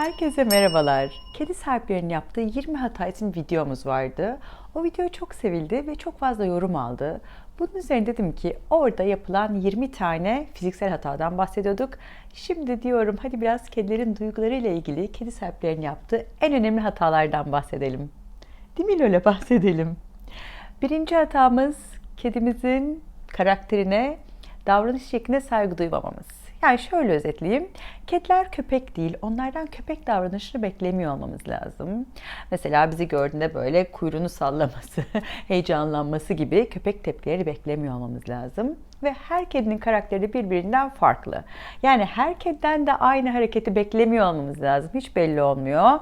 Herkese merhabalar. Kedi sahiplerinin yaptığı 20 hata için videomuz vardı. O video çok sevildi ve çok fazla yorum aldı. Bunun üzerine dedim ki orada yapılan 20 tane fiziksel hatadan bahsediyorduk. Şimdi diyorum hadi biraz kedilerin duygularıyla ilgili kedi sahiplerinin yaptığı en önemli hatalardan bahsedelim. Değil mi Lola bahsedelim. Birinci hatamız kedimizin karakterine, davranış şekline saygı duymamamız. Yani şöyle özetleyeyim. Kediler köpek değil. Onlardan köpek davranışını beklemiyor olmamız lazım. Mesela bizi gördüğünde böyle kuyruğunu sallaması, heyecanlanması gibi köpek tepkileri beklemiyor olmamız lazım. Ve her kedinin karakteri birbirinden farklı. Yani her kediden de aynı hareketi beklemiyor olmamız lazım. Hiç belli olmuyor.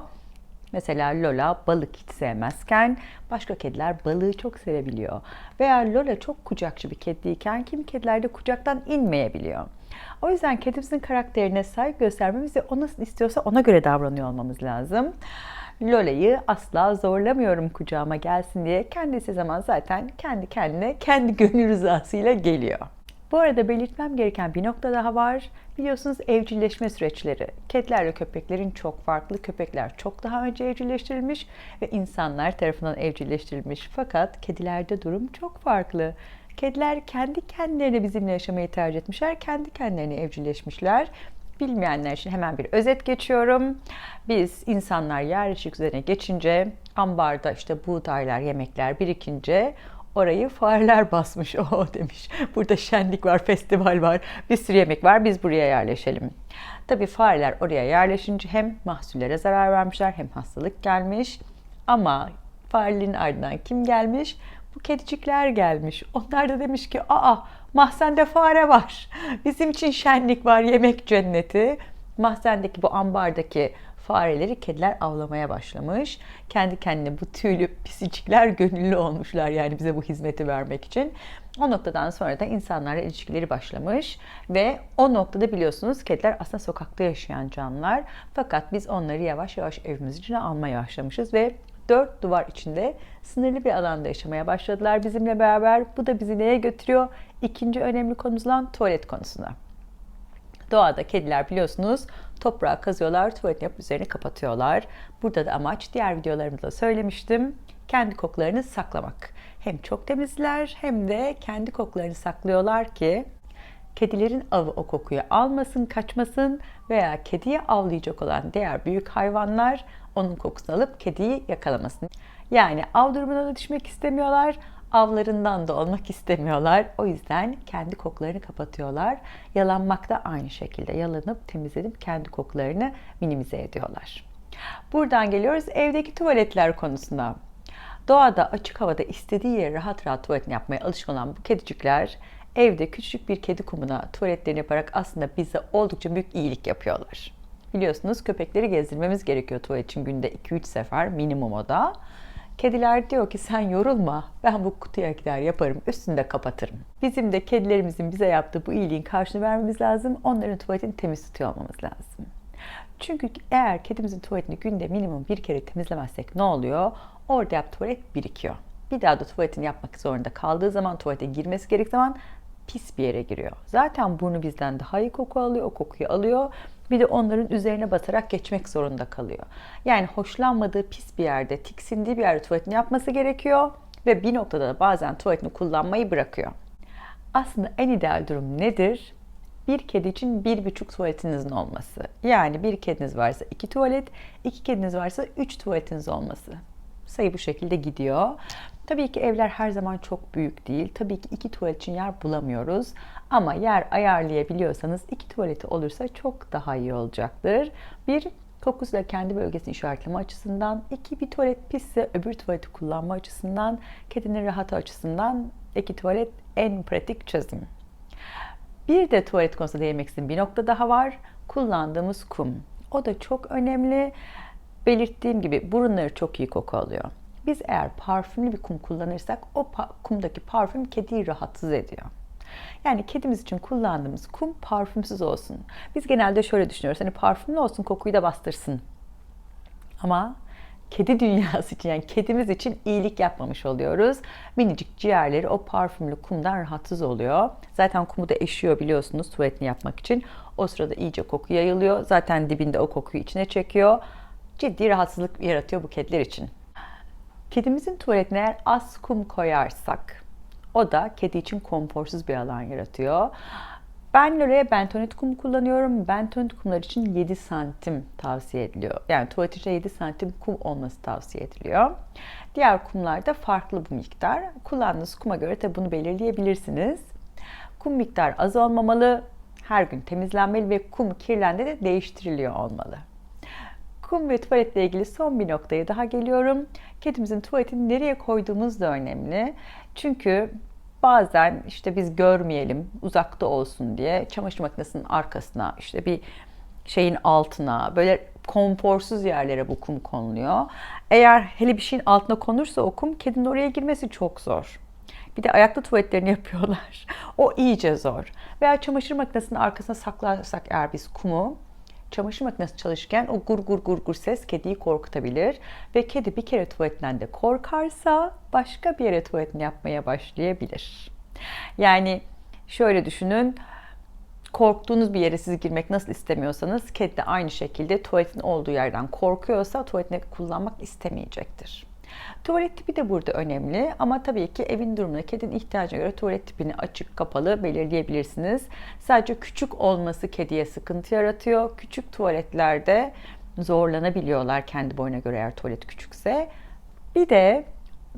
Mesela Lola balık hiç sevmezken başka kediler balığı çok sevebiliyor. Veya Lola çok kucakçı bir kediyken kim kediler de kucaktan inmeyebiliyor. O yüzden kedimizin karakterine saygı göstermemiz ve o nasıl istiyorsa ona göre davranıyor olmamız lazım. Lola'yı asla zorlamıyorum kucağıma gelsin diye. Kendisi zaman zaten kendi kendine, kendi gönül rızasıyla geliyor. Bu arada belirtmem gereken bir nokta daha var. Biliyorsunuz evcilleşme süreçleri. Kedilerle köpeklerin çok farklı. Köpekler çok daha önce evcilleştirilmiş ve insanlar tarafından evcilleştirilmiş. Fakat kedilerde durum çok farklı. Kediler kendi kendilerine bizimle yaşamayı tercih etmişler. Kendi kendilerine evcilleşmişler. Bilmeyenler için hemen bir özet geçiyorum. Biz insanlar yerleşik üzerine geçince ambarda işte buğdaylar, yemekler birikince orayı fareler basmış. O demiş. Burada şenlik var, festival var, bir sürü yemek var. Biz buraya yerleşelim. Tabii fareler oraya yerleşince hem mahsullere zarar vermişler hem hastalık gelmiş. Ama farelerin ardından kim gelmiş? Bu kedicikler gelmiş. Onlar da demiş ki aa mahzende fare var. Bizim için şenlik var, yemek cenneti. Mahzendeki bu ambardaki fareleri kediler avlamaya başlamış. Kendi kendine bu tüylü pisicikler gönüllü olmuşlar yani bize bu hizmeti vermek için. O noktadan sonra da insanlarla ilişkileri başlamış ve o noktada biliyorsunuz kediler aslında sokakta yaşayan canlılar. Fakat biz onları yavaş yavaş evimiz içine almaya başlamışız ve dört duvar içinde sınırlı bir alanda yaşamaya başladılar bizimle beraber. Bu da bizi neye götürüyor? İkinci önemli konumuz olan tuvalet konusuna. Doğada kediler biliyorsunuz toprağı kazıyorlar, tuvalet yapıp üzerini kapatıyorlar. Burada da amaç diğer videolarımda söylemiştim. Kendi koklarını saklamak. Hem çok temizler hem de kendi koklarını saklıyorlar ki kedilerin avı o kokuyu almasın, kaçmasın veya kediye avlayacak olan diğer büyük hayvanlar onun kokusunu alıp kediyi yakalamasın. Yani av durumuna da düşmek istemiyorlar, avlarından da olmak istemiyorlar. O yüzden kendi koklarını kapatıyorlar. Yalanmak da aynı şekilde. Yalanıp temizlenip kendi koklarını minimize ediyorlar. Buradan geliyoruz evdeki tuvaletler konusuna. Doğada açık havada istediği yere rahat rahat tuvaletini yapmaya alışkın olan bu kedicikler evde küçük bir kedi kumuna tuvaletlerini yaparak aslında bize oldukça büyük iyilik yapıyorlar. Biliyorsunuz köpekleri gezdirmemiz gerekiyor tuvalet için günde 2-3 sefer minimum o da. Kediler diyor ki sen yorulma ben bu kutuya gider yaparım üstünde kapatırım. Bizim de kedilerimizin bize yaptığı bu iyiliğin karşılığını vermemiz lazım. Onların tuvaletini temiz tutuyor olmamız lazım. Çünkü eğer kedimizin tuvaletini günde minimum bir kere temizlemezsek ne oluyor? Orada yap tuvalet birikiyor. Bir daha da tuvaletini yapmak zorunda kaldığı zaman tuvalete girmesi gerek zaman pis bir yere giriyor. Zaten burnu bizden daha iyi koku alıyor, o kokuyu alıyor. Bir de onların üzerine basarak geçmek zorunda kalıyor. Yani hoşlanmadığı pis bir yerde, tiksindiği bir yerde tuvaletini yapması gerekiyor ve bir noktada da bazen tuvaletini kullanmayı bırakıyor. Aslında en ideal durum nedir? Bir kedi için bir buçuk tuvaletinizin olması. Yani bir kediniz varsa iki tuvalet, iki kediniz varsa üç tuvaletiniz olması. Sayı bu şekilde gidiyor. Tabii ki evler her zaman çok büyük değil. Tabii ki iki tuvalet için yer bulamıyoruz. Ama yer ayarlayabiliyorsanız iki tuvaleti olursa çok daha iyi olacaktır. Bir, kokusuyla kendi bölgesini işaretleme açısından. iki bir tuvalet pisse öbür tuvaleti kullanma açısından. Kedinin rahatı açısından iki tuvalet en pratik çözüm. Bir de tuvalet konusunda değinmek istediğim bir nokta daha var. Kullandığımız kum. O da çok önemli. Belirttiğim gibi burunları çok iyi koku alıyor. Biz eğer parfümlü bir kum kullanırsak o pa- kumdaki parfüm kediyi rahatsız ediyor. Yani kedimiz için kullandığımız kum parfümsüz olsun. Biz genelde şöyle düşünüyoruz. Hani parfümlü olsun kokuyu da bastırsın. Ama kedi dünyası için yani kedimiz için iyilik yapmamış oluyoruz. Minicik ciğerleri o parfümlü kumdan rahatsız oluyor. Zaten kumu da eşiyor biliyorsunuz tuvaletini yapmak için. O sırada iyice koku yayılıyor. Zaten dibinde o kokuyu içine çekiyor. Ciddi rahatsızlık yaratıyor bu kediler için. Kedimizin tuvaletine eğer az kum koyarsak o da kedi için konforsuz bir alan yaratıyor. Ben oraya bentonit kum kullanıyorum. Bentonit kumlar için 7 santim tavsiye ediliyor. Yani tuvalet için 7 santim kum olması tavsiye ediliyor. Diğer kumlarda farklı bu miktar. Kullandığınız kuma göre de bunu belirleyebilirsiniz. Kum miktarı az olmamalı, her gün temizlenmeli ve kum kirlendiğinde de değiştiriliyor olmalı. Kum ve tuvaletle ilgili son bir noktaya daha geliyorum. Kedimizin tuvaletini nereye koyduğumuz da önemli. Çünkü bazen işte biz görmeyelim, uzakta olsun diye çamaşır makinesinin arkasına, işte bir şeyin altına, böyle konforsuz yerlere bu kum konuluyor. Eğer hele bir şeyin altına konursa o kum, kedinin oraya girmesi çok zor. Bir de ayakta tuvaletlerini yapıyorlar. O iyice zor. Veya çamaşır makinesinin arkasına saklarsak eğer biz kumu, çamaşır makinesi çalışırken o gur gur gur gur ses kediyi korkutabilir. Ve kedi bir kere tuvaletten de korkarsa başka bir yere tuvaletini yapmaya başlayabilir. Yani şöyle düşünün, korktuğunuz bir yere siz girmek nasıl istemiyorsanız kedi de aynı şekilde tuvaletin olduğu yerden korkuyorsa tuvaletini kullanmak istemeyecektir. Tuvalet tipi de burada önemli ama tabii ki evin durumuna, kedinin ihtiyacına göre tuvalet tipini açık, kapalı belirleyebilirsiniz. Sadece küçük olması kediye sıkıntı yaratıyor. Küçük tuvaletlerde zorlanabiliyorlar kendi boyuna göre eğer tuvalet küçükse. Bir de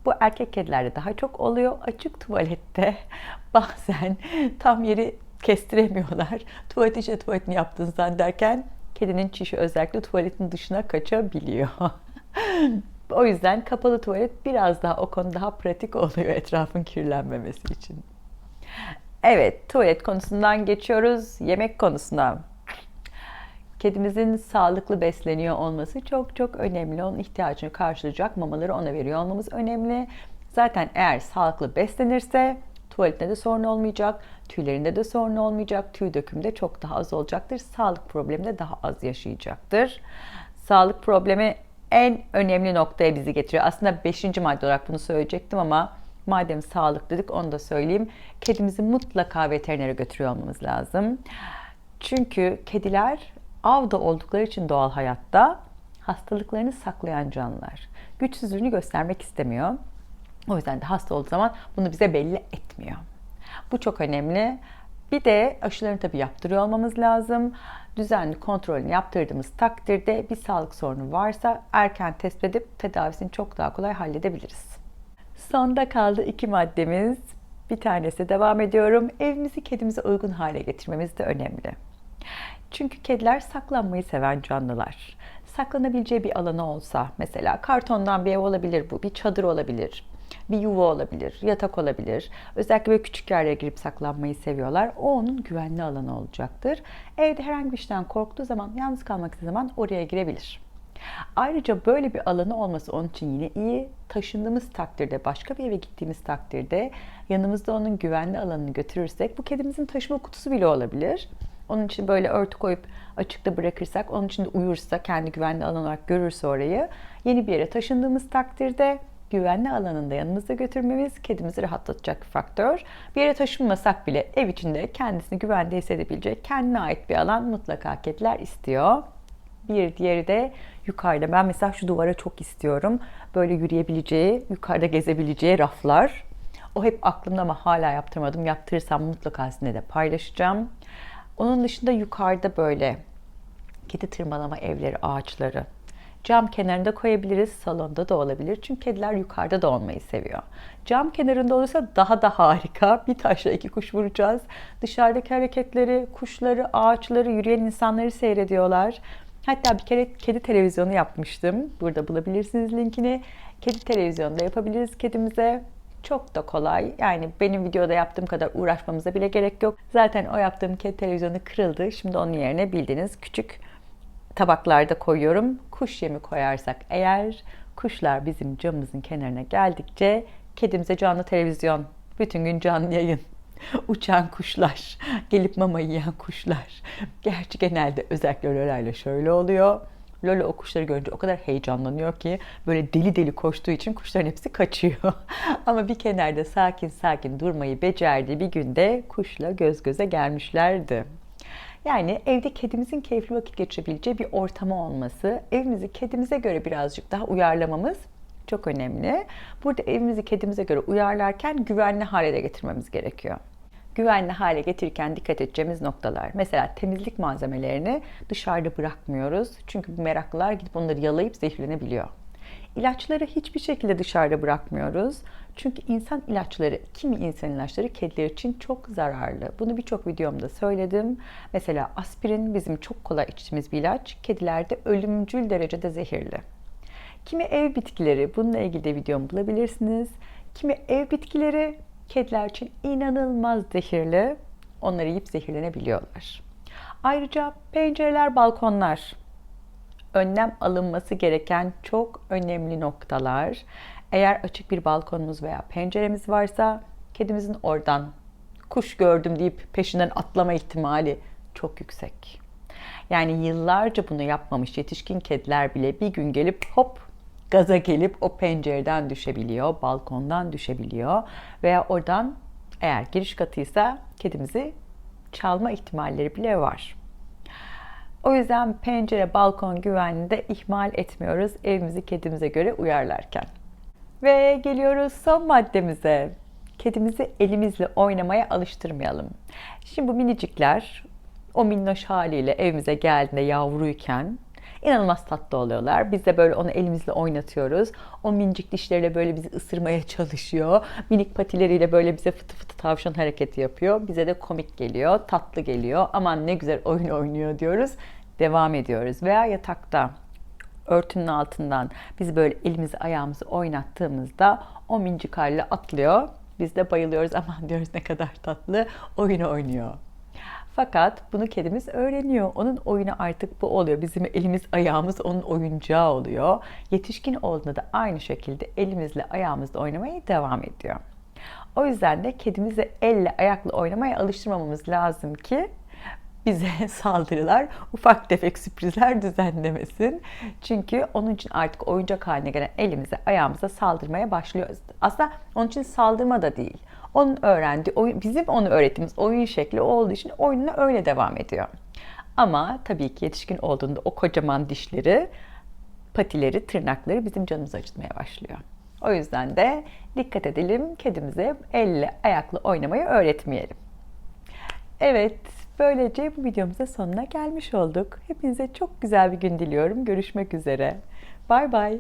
bu erkek kedilerde daha çok oluyor. Açık tuvalette bazen tam yeri kestiremiyorlar. Tuvalet içine tuvaletini yaptın zannederken kedinin çişi özellikle tuvaletin dışına kaçabiliyor. O yüzden kapalı tuvalet biraz daha o konu daha pratik oluyor etrafın kirlenmemesi için. Evet, tuvalet konusundan geçiyoruz yemek konusuna. Kedimizin sağlıklı besleniyor olması çok çok önemli. Onun ihtiyacını karşılayacak mamaları ona veriyor olmamız önemli. Zaten eğer sağlıklı beslenirse tuvaletinde de sorun olmayacak, tüylerinde de sorun olmayacak, tüy dökümü çok daha az olacaktır. Sağlık problemi de daha az yaşayacaktır. Sağlık problemi en önemli noktaya bizi getiriyor. Aslında beşinci madde olarak bunu söyleyecektim ama madem sağlık dedik onu da söyleyeyim. Kedimizi mutlaka veterinere götürüyor olmamız lazım. Çünkü kediler avda oldukları için doğal hayatta hastalıklarını saklayan canlılar. Güçsüzlüğünü göstermek istemiyor. O yüzden de hasta olduğu zaman bunu bize belli etmiyor. Bu çok önemli. Bir de aşılarını tabii yaptırıyor olmamız lazım. Düzenli kontrolünü yaptırdığımız takdirde bir sağlık sorunu varsa erken tespit edip tedavisini çok daha kolay halledebiliriz. Sonda kaldı iki maddemiz. Bir tanesi devam ediyorum. Evimizi kedimize uygun hale getirmemiz de önemli. Çünkü kediler saklanmayı seven canlılar. Saklanabileceği bir alanı olsa, mesela kartondan bir ev olabilir bu, bir çadır olabilir, bir yuva olabilir, yatak olabilir. Özellikle böyle küçük yerlere girip saklanmayı seviyorlar. O onun güvenli alanı olacaktır. Evde herhangi bir şeyden korktuğu zaman, yalnız kalmak istediği zaman oraya girebilir. Ayrıca böyle bir alanı olması onun için yine iyi. Taşındığımız takdirde, başka bir eve gittiğimiz takdirde yanımızda onun güvenli alanını götürürsek bu kedimizin taşıma kutusu bile olabilir. Onun için böyle örtü koyup açıkta bırakırsak, onun için de uyursa, kendi güvenli alan olarak görürse orayı, yeni bir yere taşındığımız takdirde güvenli alanında yanımızda götürmemiz kedimizi rahatlatacak bir faktör. Bir yere taşınmasak bile ev içinde kendisini güvende hissedebilecek, kendine ait bir alan mutlaka kediler istiyor. Bir diğeri de yukarıda. Ben mesela şu duvara çok istiyorum. Böyle yürüyebileceği, yukarıda gezebileceği raflar. O hep aklımda ama hala yaptırmadım. Yaptırırsam mutlaka sizinle de paylaşacağım. Onun dışında yukarıda böyle kedi tırmalama evleri, ağaçları. Cam kenarında koyabiliriz, salonda da olabilir. Çünkü kediler yukarıda da olmayı seviyor. Cam kenarında olursa daha da harika. Bir taşla iki kuş vuracağız. Dışarıdaki hareketleri, kuşları, ağaçları, yürüyen insanları seyrediyorlar. Hatta bir kere kedi televizyonu yapmıştım. Burada bulabilirsiniz linkini. Kedi televizyonu da yapabiliriz kedimize. Çok da kolay. Yani benim videoda yaptığım kadar uğraşmamıza bile gerek yok. Zaten o yaptığım kedi televizyonu kırıldı. Şimdi onun yerine bildiğiniz küçük tabaklarda koyuyorum. Kuş yemi koyarsak eğer kuşlar bizim camımızın kenarına geldikçe kedimize canlı televizyon, bütün gün canlı yayın. Uçan kuşlar, gelip mama yiyen kuşlar. Gerçi genelde özellikle Lola'yla şöyle oluyor. Lola o kuşları görünce o kadar heyecanlanıyor ki böyle deli deli koştuğu için kuşların hepsi kaçıyor. Ama bir kenarda sakin sakin durmayı becerdiği bir günde kuşla göz göze gelmişlerdi. Yani evde kedimizin keyifli vakit geçirebileceği bir ortamı olması, evimizi kedimize göre birazcık daha uyarlamamız çok önemli. Burada evimizi kedimize göre uyarlarken güvenli hale de getirmemiz gerekiyor. Güvenli hale getirirken dikkat edeceğimiz noktalar. Mesela temizlik malzemelerini dışarıda bırakmıyoruz. Çünkü bu meraklılar gidip onları yalayıp zehirlenebiliyor. İlaçları hiçbir şekilde dışarıda bırakmıyoruz. Çünkü insan ilaçları, kimi insan ilaçları kediler için çok zararlı. Bunu birçok videomda söyledim. Mesela aspirin bizim çok kolay içtiğimiz bir ilaç. Kedilerde ölümcül derecede zehirli. Kimi ev bitkileri, bununla ilgili de videomu bulabilirsiniz. Kimi ev bitkileri kediler için inanılmaz zehirli. Onları yiyip zehirlenebiliyorlar. Ayrıca pencereler, balkonlar önlem alınması gereken çok önemli noktalar. Eğer açık bir balkonumuz veya penceremiz varsa kedimizin oradan kuş gördüm deyip peşinden atlama ihtimali çok yüksek. Yani yıllarca bunu yapmamış yetişkin kediler bile bir gün gelip hop gaza gelip o pencereden düşebiliyor, balkondan düşebiliyor veya oradan eğer giriş katıysa kedimizi çalma ihtimalleri bile var. O yüzden pencere, balkon güvenliğini de ihmal etmiyoruz evimizi kedimize göre uyarlarken. Ve geliyoruz son maddemize. Kedimizi elimizle oynamaya alıştırmayalım. Şimdi bu minicikler o minnoş haliyle evimize geldiğinde yavruyken inanılmaz tatlı oluyorlar. Biz de böyle onu elimizle oynatıyoruz. O minicik dişleriyle böyle bizi ısırmaya çalışıyor. Minik patileriyle böyle bize fıtı fıtı tavşan hareketi yapıyor. Bize de komik geliyor, tatlı geliyor. Aman ne güzel oyun oynuyor diyoruz. Devam ediyoruz. Veya yatakta örtünün altından biz böyle elimizi ayağımızı oynattığımızda o minicik haliyle atlıyor. Biz de bayılıyoruz. Aman diyoruz ne kadar tatlı oyun oynuyor. Fakat bunu kedimiz öğreniyor. Onun oyunu artık bu oluyor. Bizim elimiz ayağımız onun oyuncağı oluyor. Yetişkin olduğunda da aynı şekilde elimizle ayağımızla oynamaya devam ediyor. O yüzden de kedimizi elle ayakla oynamaya alıştırmamamız lazım ki bize saldırılar, ufak tefek sürprizler düzenlemesin. Çünkü onun için artık oyuncak haline gelen elimize, ayağımıza saldırmaya başlıyoruz. Aslında onun için saldırma da değil. Onun öğrendiği, oyun, bizim onu öğrettiğimiz oyun şekli olduğu için oyununa öyle devam ediyor. Ama tabii ki yetişkin olduğunda o kocaman dişleri, patileri, tırnakları bizim canımızı acıtmaya başlıyor. O yüzden de dikkat edelim kedimize elle, ayakla oynamayı öğretmeyelim. Evet, böylece bu videomuzun sonuna gelmiş olduk. Hepinize çok güzel bir gün diliyorum. Görüşmek üzere. Bay bay.